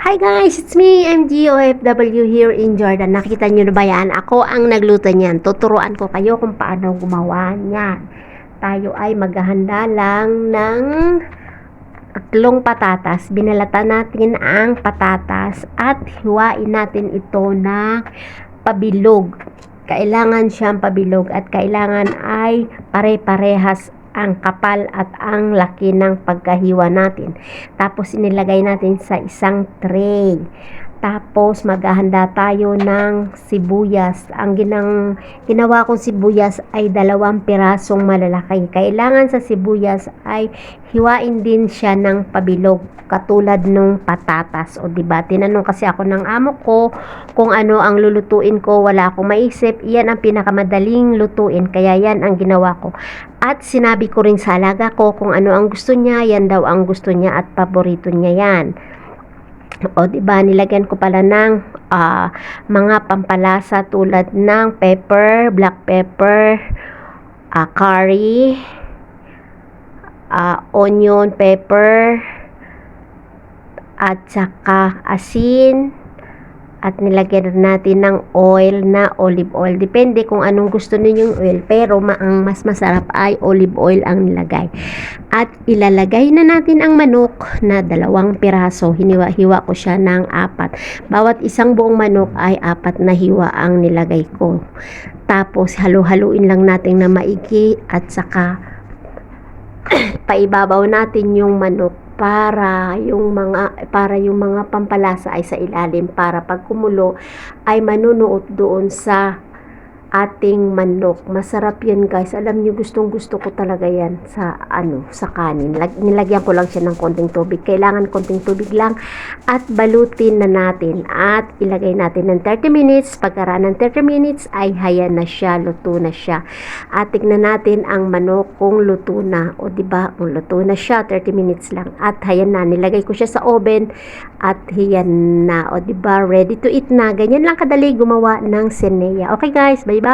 Hi guys, it's me, MGOFW here in Jordan. Nakita nyo na ba yan? Ako ang nagluto niyan. Tuturuan ko kayo kung paano gumawa niyan. Tayo ay maghahanda lang ng tatlong patatas. Binalatan natin ang patatas at hiwain natin ito na pabilog. Kailangan siyang pabilog at kailangan ay pare-parehas ang kapal at ang laki ng pagkahiwa natin. Tapos inilagay natin sa isang tray. Tapos maghahanda tayo ng sibuyas. Ang ginang, ginawa kong sibuyas ay dalawang pirasong malalaki. Kailangan sa sibuyas ay hiwain din siya ng pabilog katulad nung patatas. O di ba? Tinanong kasi ako ng amo ko kung ano ang lulutuin ko. Wala akong maisip. Iyan ang pinakamadaling lutuin. Kaya yan ang ginawa ko. At sinabi ko rin sa alaga ko kung ano ang gusto niya yan daw ang gusto niya at paborito niya yan o di ba? Nilagyan ko pala ng ah, mga pampalasa tulad ng pepper, black pepper, ah, curry, ah, onion, pepper, at saka asin, at nilagyan natin ng oil na olive oil. Depende kung anong gusto ninyong oil. Pero ma ang mas masarap ay olive oil ang nilagay. At ilalagay na natin ang manok na dalawang piraso. Hiniwa-hiwa ko siya ng apat. Bawat isang buong manok ay apat na hiwa ang nilagay ko. Tapos halu-haluin lang natin na maigi at saka paibabaw natin yung manok para yung mga para yung mga pampalasa ay sa ilalim para pag kumulo ay manunuot doon sa ating manok. Masarap yan guys. Alam niyo gustong gusto ko talaga yan sa ano, sa kanin. Lag, nilagyan ko lang siya ng konting tubig. Kailangan konting tubig lang at balutin na natin at ilagay natin ng 30 minutes. Pagkaraan ng 30 minutes ay haya na siya, luto na siya. At tignan natin ang manok kung luto na. O di ba kung luto na siya, 30 minutes lang. At hayan na, nilagay ko siya sa oven at hiyan na. O di ba ready to eat na. Ganyan lang kadali gumawa ng sineya. Okay guys, bye bye.